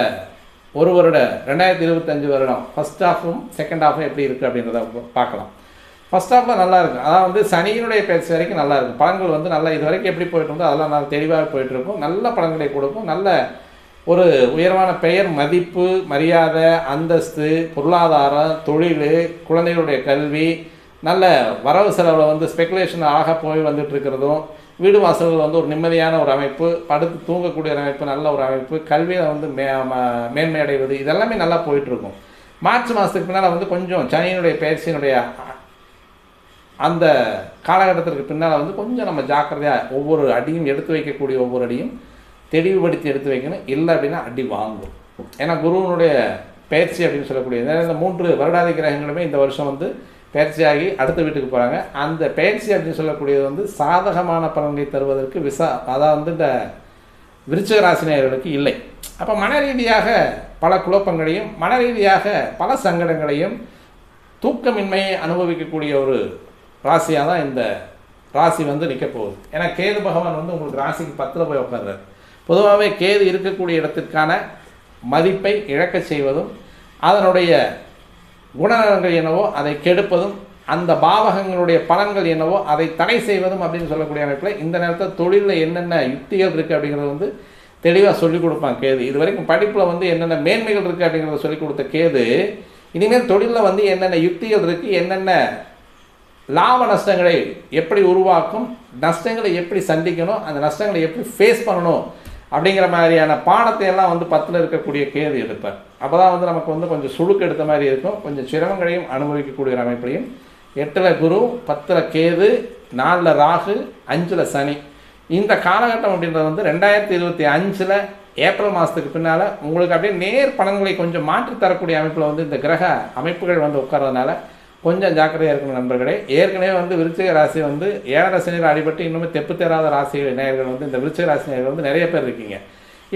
ஒரு வருட ரெண்டாயிரத்தி இருபத்தஞ்சு வருடம் ஃபஸ்ட் ஹாஃபும் செகண்ட் ஹாஃபும் எப்படி இருக்குது அப்படின்றத பார்க்கலாம். ஃபஸ்ட் ஹாஃபில் நல்லா இருக்கும் அதான் வந்து சனியினுடைய பேச்சு வரைக்கும் நல்லா இருக்கும் பழங்கள் வந்து நல்லா இது வரைக்கும் எப்படி போயிட்டு இருந்தோ அதெல்லாம் நல்லா தெளிவாக போயிட்டு இருக்கும். நல்ல பழங்களை கொடுக்கும். நல்ல ஒரு உயர்வான பெயர் மதிப்பு மரியாதை அந்தஸ்து பொருளாதாரம் தொழில் குழந்தைகளுடைய கல்வி நல்ல வரவு செலவில் வந்து ஸ்பெகுலேஷன் ஆக போய் வந்துட்டுருக்கிறதும் வீடு வாசல்கள் வந்து ஒரு நிம்மதியான ஒரு அமைப்பு படுத்து தூங்கக்கூடிய ஒரு அமைப்பு நல்ல ஒரு அமைப்பு கல்வியில் வந்து மே ம- மேன்மை அடைவது இதெல்லாமே நல்லா போயிட்டுருக்கும் மார்ச் மாதத்துக்கு பின்னால் வந்து கொஞ்சம் சனியினுடைய பயிற்சியினுடைய அந்த காலகட்டத்திற்கு பின்னால் வந்து கொஞ்சம் நம்ம ஜாக்கிரதையாக ஒவ்வொரு அடியும் எடுத்து வைக்கக்கூடிய ஒவ்வொரு அடியும் தெளிவுபடுத்தி எடுத்து வைக்கணும். இல்லை அப்படின்னா அடி வாங்கும். ஏன்னா குருவனுடைய பயிற்சி அப்படின்னு சொல்லக்கூடிய இந்த மூன்று வருடாதி கிரகங்களுமே இந்த வருஷம் வந்து பயிற்சியாகி அடுத்த வீட்டுக்கு போகிறாங்க அந்த பயிற்சி அப்படின்னு சொல்லக்கூடியது வந்து சாதகமான பலன்களை தருவதற்கு விசா அதாவது வந்து இந்த விருச்சக ராசினியர்களுக்கு இல்லை. அப்போ மன ரீதியாக பல குழப்பங்களையும் மன ரீதியாக பல சங்கடங்களையும் தூக்கமின்மையை அனுபவிக்கக்கூடிய ஒரு ராசியாக தான் இந்த ராசி வந்து நிற்க போகுது. ஏன்னா கேது பகவான் வந்து உங்களுக்கு ராசிக்கு பத்தில் போய் உட்கார்றாரு. பொதுவாகவே கேது இருக்கக்கூடிய இடத்திற்கான மதிப்பை இழக்கச் செய்வதும் அதனுடைய குணநலங்கள் என்னவோ அதை கெடுப்பதும் அந்த பாவகங்களுடைய பலன்கள் என்னவோ அதை தடை செய்வதும் அப்படின்னு சொல்லக்கூடிய அமைப்பில் இந்த நேரத்தில் தொழிலில் என்னென்ன யுக்திகள் இருக்குது அப்படிங்கிறது வந்து தெளிவாக சொல்லிக் கொடுப்பான் கேது. இது வரைக்கும் படிப்பில் வந்து என்னென்ன மேன்மைகள் இருக்குது அப்படிங்கிறத சொல்லிக் கொடுத்த கேது இனிமேல் தொழிலில் வந்து என்னென்ன யுக்திகள் இருக்குது என்னென்ன லாப நஷ்டங்களை எப்படி உருவாக்கும் நஷ்டங்களை எப்படி சந்திக்கணும் அந்த நஷ்டங்களை எப்படி ஃபேஸ் பண்ணணும் அப்படிங்கிற மாதிரியான பாடத்தை எல்லாம் வந்து பத்தில் இருக்கக்கூடிய கேது எடுப்பார். அப்போ தான் வந்து நமக்கு வந்து கொஞ்சம் சுழுக்கு எடுத்த மாதிரி இருக்கும். கொஞ்சம் சிரமங்களையும் அனுபவிக்கக்கூடிய அமைப்பையும். எட்டில் குரு பத்தில் கேது நாலில் ராகு அஞ்சில் சனி. இந்த காலகட்டம் அப்படின்றது வந்து ரெண்டாயிரத்தி இருபத்தி அஞ்சில் ஏப்ரல் மாதத்துக்கு பின்னால் உங்களுக்கு அப்படியே நேர் பலன்களை கொஞ்சம் மாற்றி தரக்கூடிய அமைப்பில் வந்து இந்த கிரக அமைப்புகள் வந்து உட்கார்றதுனால கொஞ்சம் ஜாக்கிரதையாக இருக்கணும் நண்பர்களே. ஏற்கனவே வந்து விருச்சிக ராசி வந்து ஏழரை சனியில் அடிபட்டு இன்னுமே தெப்பு தேராத ராசி நேயர்கள் வந்து இந்த விருச்சிக ராசி நேயர்கள் வந்து நிறைய பேர் இருக்கீங்க.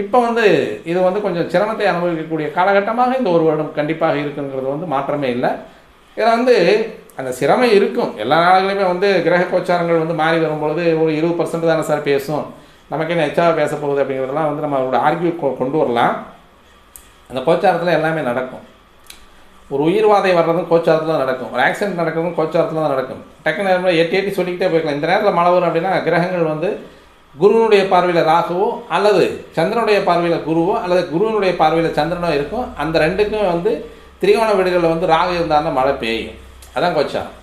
இப்போ வந்து இது வந்து கொஞ்சம் சிரமத்தை அனுபவிக்கக்கூடிய காலகட்டமாக இந்த ஒரு வருடம் கண்டிப்பாக இருக்குங்கிறது வந்து மாற்றமே இல்லை. இதில் வந்து அந்த சிரமம் இருக்கும். எல்லா நாடுகளுமே வந்து கிரக கோச்சாரங்கள் வந்து மாறி வரும்பொழுது ஒரு இருபது பர்சன்ட் தானே சார் பேசும். நமக்கு என்ன எச்சாக பேச போகுது அப்படிங்கிறதெல்லாம் வந்து நம்ம அவரோட ஆர்கியூ கொண்டு வரலாம். அந்த கோச்சாரத்தில் எல்லாமே நடக்கும். ஒரு உயிர்வாதை வர்றதும் கோச்சாரத்தில் தான் நடக்கும். ஒரு ஆக்சிடென்ட் நடக்கிறதும் கோச்சாரத்தில் தான் நடக்கும். டக்குன்னு நேரத்தில் எட்டி எட்டி சொல்லிக்கிட்டே போய்க்கலாம். இந்த நேரத்தில் மழை வரும் அப்படின்னா கிரகங்கள் வந்து குருவினுடைய பார்வையில் ராகுவோ அல்லது சந்திரனுடைய பார்வையில் குருவோ அல்லது குருவினுடைய பார்வையில் சந்திரனோ இருக்கும் அந்த ரெண்டுக்கும் வந்து திரிகோண வீடுகளில் வந்து ராகு இருந்தால் மழை பெய்யும். அதான் கோச்சாரம்.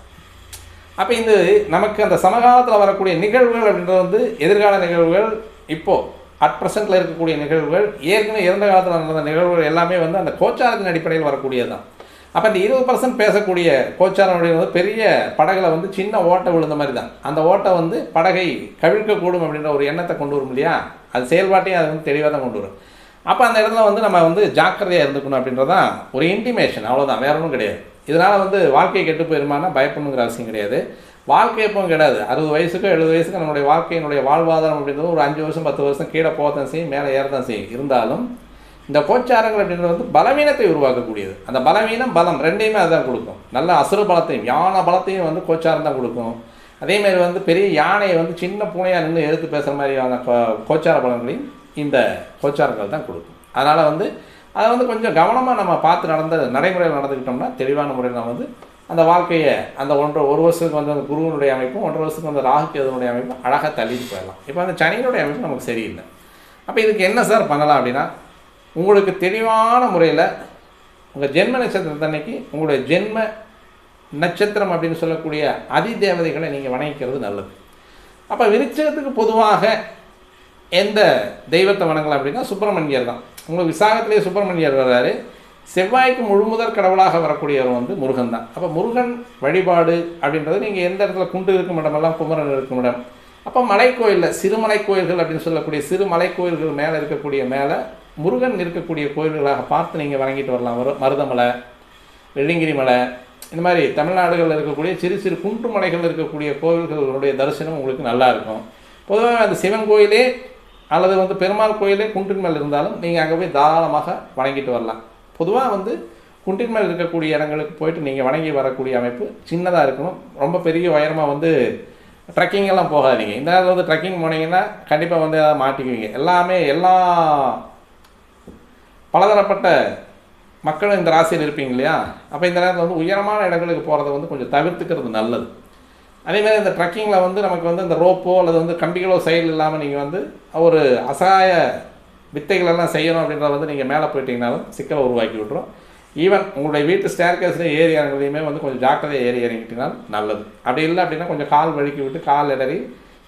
அப்போ இந்த நமக்கு அந்த சமகாலத்தில் வரக்கூடிய நிகழ்வுகள் அப்படின்றது வந்து எதிர்கால நிகழ்வுகள் இப்போது அட் ப்ரெசென்ட்டில் இருக்கக்கூடிய நிகழ்வுகள் ஏற்கனவே இறந்த காலத்தில் நடந்த நிகழ்வுகள் எல்லாமே வந்து அந்த கோச்சாரத்தின் அடிப்படையில் வரக்கூடியது தான் அப்போ இந்த இருபது பர்சன்ட் பேசக்கூடிய கோச்சாரம் அப்படின்றது பெரிய படகில் வந்து சின்ன ஓட்டை விழுந்த மாதிரி தான் அந்த ஓட்டை வந்து படகை கவிழ்க்கக்கூடும் அப்படின்ற ஒரு எண்ணத்தை கொண்டு வரும் இல்லையா? அது செயல்பாட்டையும் அது வந்து தெளிவாக தான் கொண்டு வரும். அப்போ அந்த இடத்துல வந்து நம்ம வந்து ஜாக்கிரதையாக இருந்துக்கணும் அப்படின்றதான் ஒரு இன்டிமேஷன் அவ்வளோதான் வேற ஒன்றும் கிடையாது. இதனால் வந்து வாழ்க்கை கெட்டு போயிருமானா பயப்படணுங்கிற அவசியம் கிடையாது. வாழ்க்கை எப்பவும் கிடையாது அறுபது வயசுக்கோ எழுபது வயசுக்கு நம்மளுடைய வாழ்க்கையினுடைய வாழ்வாதாரம் அப்படின்றது ஒரு அஞ்சு வருஷம் பத்து வருஷம் கீழே போகத்தான் செய்யும் மேலே ஏறதான் செய்யும். இருந்தாலும் இந்த கோச்சாரங்கள் அப்படின்றது வந்து பலவீனத்தை உருவாக்கக்கூடியது. அந்த பலவீனம் பலம் ரெண்டையுமே அதுதான் கொடுக்கும். நல்ல அசுர பலத்தையும் யானை பலத்தையும் வந்து கோச்சாரம் தான் கொடுக்கும். அதேமாதிரி வந்து பெரிய யானையை வந்து சின்ன பூனையாக நின்று எடுத்து பேசுகிற மாதிரியான கோச்சார பலன்களையும் இந்த கோச்சாரங்கள் தான் கொடுக்கும். அதனால் வந்து அதை வந்து கொஞ்சம் கவனமாக நம்ம பார்த்து நடந்த நடைமுறையில் நடந்துக்கிட்டோம்னா தெளிவான முறையில் நம்ம வந்து அந்த வாழ்க்கையை அந்த ஒன்றரை ஒரு வருஷத்துக்கு வந்து அந்த குருவனுடைய அமைப்பும் ஒன்றரை வருஷத்துக்கு வந்து ராகு அமைப்பும் அழகாக தள்ளிட்டு போயிடலாம். இப்போ அந்த சனியினுடைய அமைப்பு நமக்கு சரியில்லை. அப்போ இதுக்கு என்ன சார் பண்ணலாம் அப்படின்னா உங்களுக்கு தெளிவான முறையில் உங்கள் ஜென்ம நட்சத்திரத்தன்னைக்கு உங்களுடைய ஜென்ம நட்சத்திரம் அப்படின்னு சொல்லக்கூடிய அதி தேவதைகளை நீங்கள் வணங்கிக்கிறது நல்லது. அப்போ விருச்சகத்துக்கு பொதுவாக எந்த தெய்வத்தை வணங்கலாம் அப்படின்னா சுப்பிரமணியர் தான். உங்களுக்கு விசாகத்திலேயே சுப்பிரமணியர் வர்றாரு. செவ்வாய்க்கு முழுமுதற் கடவுளாக வரக்கூடியவர் வந்து முருகன் தான். அப்போ முருகன் வழிபாடு அப்படின்றது நீங்கள் எந்த இடத்துல குண்டு இருக்கும் இடமெல்லாம் குமரன் இருக்கும் இடம். அப்போ மலைக்கோயிலில் சிறுமலை கோயில்கள் அப்படின்னு சொல்லக்கூடிய சிறு மலை கோயில்கள் மேலே இருக்கக்கூடிய மேலே முருகன் இருக்கக்கூடிய கோயில்களாக பார்த்து நீங்கள் வணங்கிட்டு வரலாம். மரு மருதமலை வெள்ளிங்கிரி மலை இந்த மாதிரி தமிழ்நாடுகளில் இருக்கக்கூடிய சிறு சிறு குன்று மலைகள் இருக்கக்கூடிய கோவில்களுடைய தரிசனம் உங்களுக்கு நல்லாயிருக்கும் பொதுவாக அந்த சிவன் கோயிலே அல்லது வந்து பெருமாள் கோயிலே குன்றின் மேல் இருந்தாலும் நீங்கள் அங்கே போய் தாராளமாக வணங்கிட்டு வரலாம். பொதுவாக வந்து குன்றின் மேல் இருக்கக்கூடிய இடங்களுக்கு போயிட்டு நீங்கள் வணங்கி வரக்கூடிய அமைப்பு சின்னதாக இருக்கணும். ரொம்ப பெரிய உயரமாக வந்து ட்ரெக்கிங்கெல்லாம் போகாதீங்க. இந்த நேரத்தில் வந்து ட்ரெக்கிங் போனீங்கன்னா கண்டிப்பாக வந்து ஏதாவது மாட்டிக்குவீங்க. எல்லாமே எல்லா பலதரப்பட்ட மக்களும் இந்த ராசியில் இருப்பீங்க இல்லையா? அப்போ இந்த நேரத்தில் வந்து உயரமான இடங்களுக்கு போகிறத வந்து கொஞ்சம் தவிர்த்துக்கிறது நல்லது. அதேமாதிரி இந்த ட்ரக்கிங்கில் வந்து நமக்கு வந்து இந்த ரோப்போ அல்லது வந்து கம்பிகளோ செயல் இல்லாமல் நீங்கள் வந்து ஒரு அசகாய வித்தைகளெல்லாம் செய்யணும் அப்படின்றத வந்து நீங்கள் மேலே போயிட்டீங்கனாலும் சிக்கலை உருவாக்கி விட்டுரும். ஈவன் உங்களுடைய வீட்டு ஸ்டேர்கேஸில் ஏறி இறங்குறதையுமே வந்து கொஞ்சம் ஜாக்கிரதையாக ஏறி இறங்கிட்டீங்கன்னா நல்லது. அப்படி இல்லை அப்படின்னா கொஞ்சம் கால் வழுக்கி விட்டு கால் இடறி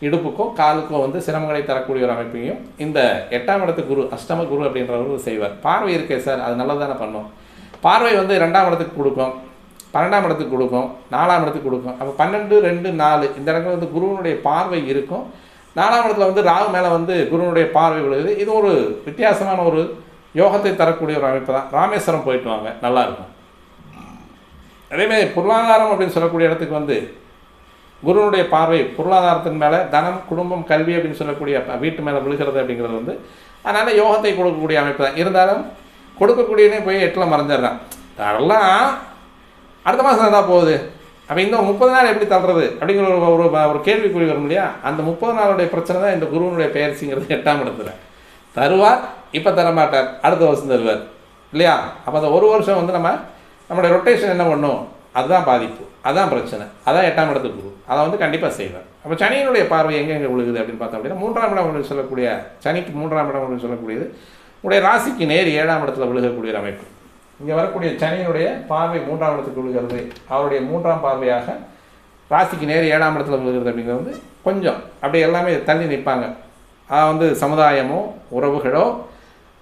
இடுப்புக்கோ காலுக்கோ வந்து சிரமங்களை தரக்கூடிய ஒரு அமைப்பையும் இந்த எட்டாம் இடத்து குரு அஷ்டம குரு அப்படின்றவர் செய்வார். பார்வை இருக்கே சார் அது நல்லது தானே பண்ணும். பார்வை வந்து ரெண்டாம் இடத்துக்கு கொடுக்கும் பன்னெண்டாம் இடத்துக்கு கொடுக்கும் நாலாம் இடத்துக்கு கொடுக்கும். அப்போ பன்னெண்டு ரெண்டு நாலு இந்த இடத்துல வந்து குருவனுடைய பார்வை இருக்கும். நாலாம் இடத்துல வந்து ராகு மேலே வந்து குருவனுடைய பார்வை விழுகுது. இது ஒரு வித்தியாசமான ஒரு யோகத்தை தரக்கூடிய ஒரு அமைப்பு தான். ராமேஸ்வரம் போயிட்டு வாங்க நல்லாயிருக்கும் அதேமாதிரி பொருளாதாரம் அப்படின்னு சொல்லக்கூடிய இடத்துக்கு வந்து குருவனுடைய பார்வை பொருளாதாரத்தின் மேலே தனம் குடும்பம் கல்வி அப்படின்னு சொல்லக்கூடிய வீட்டு மேலே விழுகிறது அப்படிங்கிறது வந்து அதனால் யோகத்தை கொடுக்கக்கூடிய அமைப்பு தான். இருந்தாலும் கொடுக்கக்கூடியனே போய் எட்டில் மறைஞ்சிடுறான். தரலாம். அடுத்த மாதம் இருந்தால் போகுது? அப்போ இந்த முப்பது நாள் எப்படி தள்ளுறது? அப்படிங்கிற ஒரு ஒரு ஒரு கேள்விக்குறி வரும் இல்லையா? அந்த முப்பது நாளுடைய பிரச்சனை தான் இந்த குருவனுடைய பயிற்சிங்கிறது எட்டாம் இடத்துல. தருவார் இப்போ தரமாட்டார் அடுத்த வருஷம் தருவார். இல்லையா? அப்போ அந்த ஒரு வருஷம் வந்து நம்ம நம்மளுடைய ரொட்டேஷன் என்ன பண்ணும்? அதுதான் பாதிப்பு. அதான் பிரச்சனை. அதான் எட்டாம் இடத்துக்கு அதை வந்து கண்டிப்பாக செய்வார் அப்போ சனியினுடைய பார்வை எங்கே எங்கே விழுகுது அப்படின்னு பார்த்தோம் அப்படின்னா மூன்றாம் இடம் உங்களுக்கு சொல்லக்கூடிய சனிக்கு மூன்றாம் இடம் உங்களுக்கு சொல்லக்கூடியது உடைய ராசிக்கு நேர் ஏழாம் இடத்துல விழுகக்கூடிய ஒரு அமைப்பு. இங்கே வரக்கூடிய சனியினுடைய பார்வை மூன்றாம் இடத்துக்கு விழுகிறது. அவருடைய மூன்றாம் பார்வையாக ராசிக்கு நேர் ஏழாம் இடத்துல விழுகிறது அப்படிங்கிறது வந்து கொஞ்சம் அப்படியே எல்லாமே தள்ளி நிற்பாங்க. அது வந்து சமுதாயமோ உறவுகளோ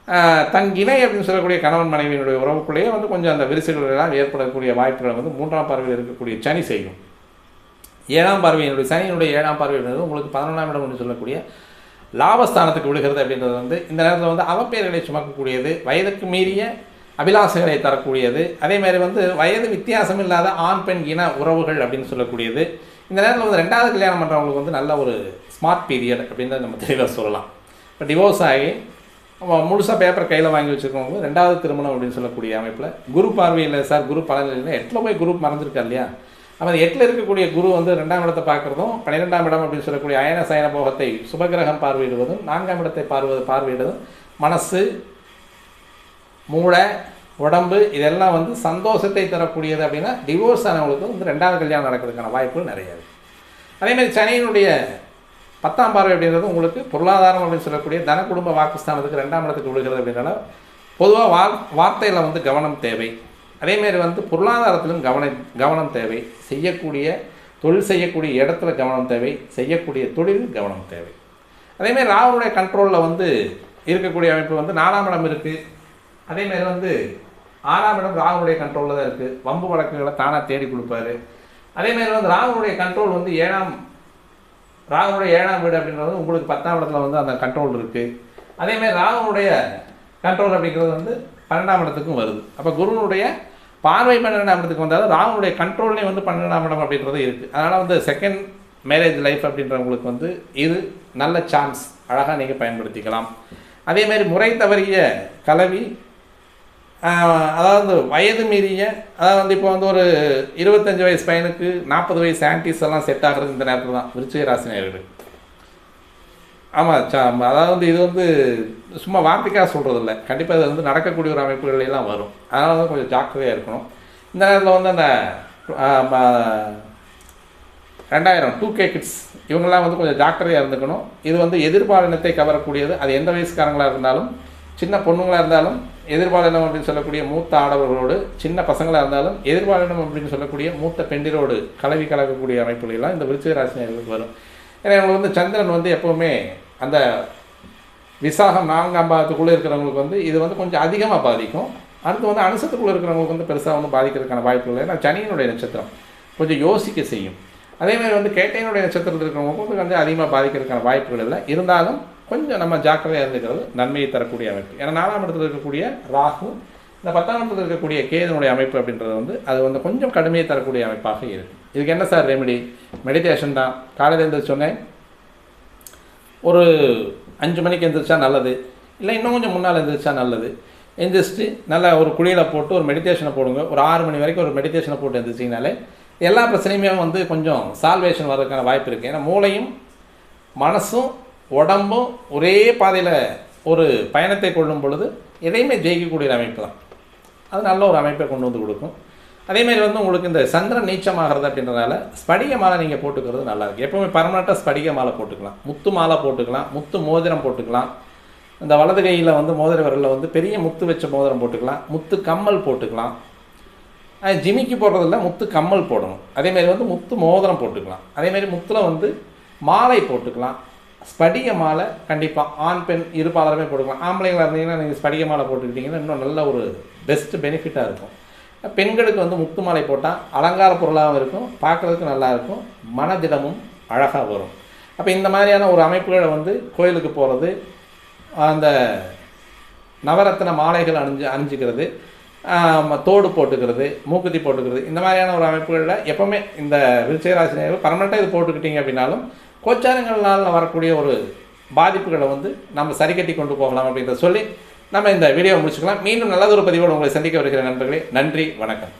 தங்கிணை தன் இணை அப்படின்னு சொல்லக்கூடிய கணவன் மனைவியினுடைய உறவுக்குள்ளேயே வந்து கொஞ்சம் அந்த விரிசல்கள் எல்லாம் ஏற்படக்கூடிய வாய்ப்புகளை வந்து மூன்றாம் பார்வையில் இருக்கக்கூடிய சனி செய்யும். ஏழாம் பார்வையினுடைய சனியினுடைய ஏழாம் பார்வை அப்படின்றது உங்களுக்கு பதினொன்றாம் இடம் என்று சொல்லக்கூடிய லாபஸ்தானத்துக்கு விழுகிறது அப்படின்றது வந்து இந்த நேரத்தில் வந்து அவப்பேர்களை சுமக்கக்கூடியது வயதுக்கு மீறிய அபிலாசைகளை தரக்கூடியது அதே மாதிரி வந்து வயது வித்தியாசம் இல்லாத ஆண் பெண் இன உறவுகள் அப்படின்னு சொல்லக்கூடியது. இந்த நேரத்தில் வந்து ரெண்டாவது கல்யாணம் பண்ணுறவங்களுக்கு வந்து நல்ல ஒரு ஸ்மார்ட் பீரியட் அப்படின்னு நம்ம தெளிவாக சொல்லலாம். இப்போ டிவோர்ஸ் ஆகி முழுசாக பேப்பர் கையில் வாங்கி வச்சுருக்கவங்க ரெண்டாவது திருமணம் அப்படின்னு சொல்லக்கூடிய அமைப்பில் குரு பார்வையில் சார் குரு பலன் இல்லைன்னா எட்டில் போய் குரூப் மறந்துருக்கா இல்லையா? அப்போ எட்டில் இருக்கக்கூடிய குரு வந்து ரெண்டாம் இடத்தை பார்க்குறதும் பன்னிரெண்டாம் இடம் அப்படின்னு சொல்லக்கூடிய அயன சயன போகத்தை சுபகிரகம் பார்வையிடுவதும் நான்காம் இடத்தை பார்வது பார்வையிடுவதும் மனசு மூளை உடம்பு இதெல்லாம் வந்து சந்தோஷத்தை தரக்கூடியது அப்படின்னா டிவோர்ஸ் ஆனவங்களுக்கு வந்து ரெண்டாவது கல்யாணம் நடக்கிறதுக்கான வாய்ப்புகள் நிறைய இருக்குது அதேமாதிரி சனியினுடைய பத்தாம் பார்வை அப்படின்றது உங்களுக்கு பொருளாதாரம் அப்படின்னு சொல்லக்கூடிய தன குடும்ப வாக்குஸ்தானத்துக்கு ரெண்டாம் இடத்துக்கு விழுகிறது அப்படின்னால பொதுவாக வா வார்த்தையில் வந்து கவனம் தேவை. அதேமாரி வந்து பொருளாதாரத்திலும் கவனம் கவனம் தேவை. செய்யக்கூடிய தொழில் செய்யக்கூடிய இடத்துல கவனம் தேவை. செய்யக்கூடிய தொழிலில் கவனம் தேவை. அதேமாரி ராகுனுடைய கண்ட்ரோலில் வந்து இருக்கக்கூடிய அமைப்பு வந்து நாலாம் இடம் இருக்குது அதேமாரி வந்து ஆறாம் இடம் ராகுனுடைய கண்ட்ரோலில் தான் இருக்குது வம்பு வழக்குகளை தானாக தேடி கொடுப்பாரு. அதேமாரி வந்து ராகுனுடைய கண்ட்ரோல் வந்து ஏழாம் ராகுனுடைய ஏழாம் வீடு அப்படின்றது உங்களுக்கு பத்தாம் இடத்துல வந்து அந்த கண்ட்ரோல் இருக்குது அதேமாரி ராகுனுடைய கண்ட்ரோல் அப்படிங்கிறது வந்து பன்னெண்டாம் இடத்துக்கும் வருது. அப்போ குருனுடைய பார்வை பன்னெண்டாம் இடத்துக்கு வந்தாலும் ராகுனுடைய கண்ட்ரோல்லே வந்து பன்னெண்டாம் இடம் அப்படின்றது இருக்குது அதனால் வந்து செகண்ட் மேரேஜ் லைஃப் அப்படின்றவங்களுக்கு வந்து இது நல்ல சான்ஸ் அழகாக நீங்கள் பயன்படுத்திக்கலாம். அதேமாதிரி முறை தவறிய கலவி அதாவது வயது மீறிய அதாவது வந்து இப்போ வந்து ஒரு இருபத்தஞ்சு வயசு பையனுக்கு நாற்பது வயசு ஆன்டிஸ் எல்லாம் செட் ஆகிறது இந்த நேரத்தில் தான். விருச்சிக ராசினியர்களுக்கு ஆமாம் சா அதாவது வந்து இது வந்து சும்மா வார்த்தைக்காக சொல்கிறதில்ல கண்டிப்பாக இது வந்து நடக்கக்கூடிய ஒரு அமைப்புகளெல்லாம் வரும். அதனால வந்து கொஞ்சம் ஜாக்கிரதையாக இருக்கணும். இந்த நேரத்தில் வந்து அந்த ரெண்டாயிரம் டூ கே கிட்ஸ் இவங்கெல்லாம் வந்து கொஞ்சம் ஜாக்கிரதையாக இருந்துக்கணும். இது வந்து எதிர்பாலினத்தை கவரக்கூடியது. அது எந்த வயசுக்காரங்களாக இருந்தாலும் சின்ன பொண்ணுங்களாக இருந்தாலும் எதிர்பாலினம் அப்படின்னு சொல்லக்கூடிய மூத்த ஆடவர்களோடு சின்ன பசங்களாக இருந்தாலும் எதிர்பாலினம் அப்படின்னு சொல்லக்கூடிய மூத்த பெண்டிரோடு கலவி கலக்கக்கூடிய அமைப்புகளெல்லாம் இந்த விருச்சிக ராசினியர்களுக்கு வரும். ஏன்னா இவங்களுக்கு வந்து சந்திரன் வந்து எப்போவுமே அந்த விசாகம் நான்காம் பாதத்துக்குள்ளே இருக்கிறவங்களுக்கு வந்து இது வந்து கொஞ்சம் அதிகமாக பாதிக்கும். அடுத்து வந்து அனுசத்துக்குள்ளே இருக்கிறவங்களுக்கு வந்து பெருசாக வந்து பாதிக்கிறதுக்கான வாய்ப்பு இல்லை. ஏன்னா சனியினுடைய நட்சத்திரம் கொஞ்சம் யோசிக்க செய்யும். அதேமாதிரி வந்து கேட்டையினுடைய நட்சத்திரத்தில் இருக்கிறவங்களுக்கு வந்து கொஞ்சம் அதிகமாக பாதிக்கிறதுக்கான வாய்ப்புகள் இல்லை. இருந்தாலும் கொஞ்சம் நம்ம ஜாக்கிரதையாக இருந்துக்கிறது நன்மையை தரக்கூடிய அமைப்பு. ஏன்னா நாலாம் இடத்துல இருக்கக்கூடிய ராகு இந்த பத்தாம் இடத்துல இருக்கக்கூடிய கேதனுடைய அமைப்பு அப்படின்றது வந்து அது வந்து கொஞ்சம் கடுமையை தரக்கூடிய அமைப்பாக இருக்குது இதுக்கு என்ன சார் ரெமெடி மெடிடேஷன் தான். காலையில் எழுந்திரிச்சோன்னே ஒரு அஞ்சு மணிக்கு எழுந்திரிச்சா நல்லது. இல்லை இன்னும் கொஞ்சம் முன்னால் எழுந்திரிச்சா நல்லது. எந்திரிச்சிட்டு நல்லா ஒரு குழியில் போட்டு ஒரு மெடிடேஷனை போடுங்க. ஒரு ஆறு மணி வரைக்கும் ஒரு மெடிடேஷனை போட்டு எந்திரிச்சிங்கனாலே எல்லா பிரச்சனையுமே வந்து கொஞ்சம் சால்வேஷன் வர்றதுக்கான வாய்ப்பு இருக்குது ஏன்னா மூளையும் மனசும் உடம்பும் ஒரே பாதையில் ஒரு பயணத்தை கொள்ளும் பொழுது எதையுமே ஜெயிக்கக்கூடிய ஒரு அமைப்பு தான். அது நல்ல ஒரு அமைப்பை கொண்டு வந்து கொடுக்கும். அதேமாதிரி வந்து உங்களுக்கு இந்த சந்திரன் நீச்சமாகிறது அப்படின்றனால ஸ்படிக மாலை நீங்கள் போட்டுக்கிறது நல்லா எப்போவுமே எப்பவுமே பர்மனெண்ட்டாக ஸ்படிக மாலை போட்டுக்கலாம். முத்து மாலை போட்டுக்கலாம். முத்து மோதிரம் போட்டுக்கலாம். இந்த வலது கையில் வந்து மோதிர விரலில் வந்து பெரிய முத்து வச்ச மோதிரம் போட்டுக்கலாம். முத்து கம்மல் போட்டுக்கலாம். ஜிமிக்கு போடுறதில்ல முத்து கம்மல் போடணும். அதேமாரி வந்து முத்து மோதிரம் போட்டுக்கலாம். அதேமாரி முத்தில் வந்து மாலை போட்டுக்கலாம். ஸ்படிக மாலை கண்டிப்பாக ஆண் பெண் இருபாலருமே போட்டுக்கலாம். ஆம்பளைங்களா இருந்தீங்கன்னா நீங்கள் ஸ்படிக மாலை போட்டுக்கிட்டிங்கன்னா இன்னும் நல்ல ஒரு பெஸ்ட் பெனிஃபிட்டாக இருக்கும். பெண்களுக்கு வந்து முத்து மாலை போட்டால் அலங்கார பொருளாகவும் இருக்கும் பார்க்குறதுக்கு நல்லா இருக்கும் மனதிடமும் அழகாக வரும். அப்போ இந்த மாதிரியான ஒரு அமைப்புகளை வந்து கோயிலுக்கு போகிறது அந்த நவரத்தின மாலைகள் அணிஞ்சு அணிஞ்சிக்கிறது தோடு போட்டுக்கிறது மூக்குத்தி போட்டுக்கிறது இந்த மாதிரியான ஒரு அமைப்புகளில் எப்போவுமே இந்த விருச்சிகராசினியர்கள் பர்மனெண்ட்டாக இது போட்டுக்கிட்டீங்க அப்படின்னாலும் கோச்சாரங்களால் வரக்கூடிய ஒரு பாதிப்புகளை வந்து நம்ம சரி கட்டி கொண்டு போகலாம் அப்படின்றத சொல்லி நம்ம இந்த வீடியோவை முடிச்சுக்கலாம். மீண்டும் நல்லதொரு பதிவோடு உங்களை சந்திக்க வருகிற நண்பர்களே. நன்றி வணக்கம்.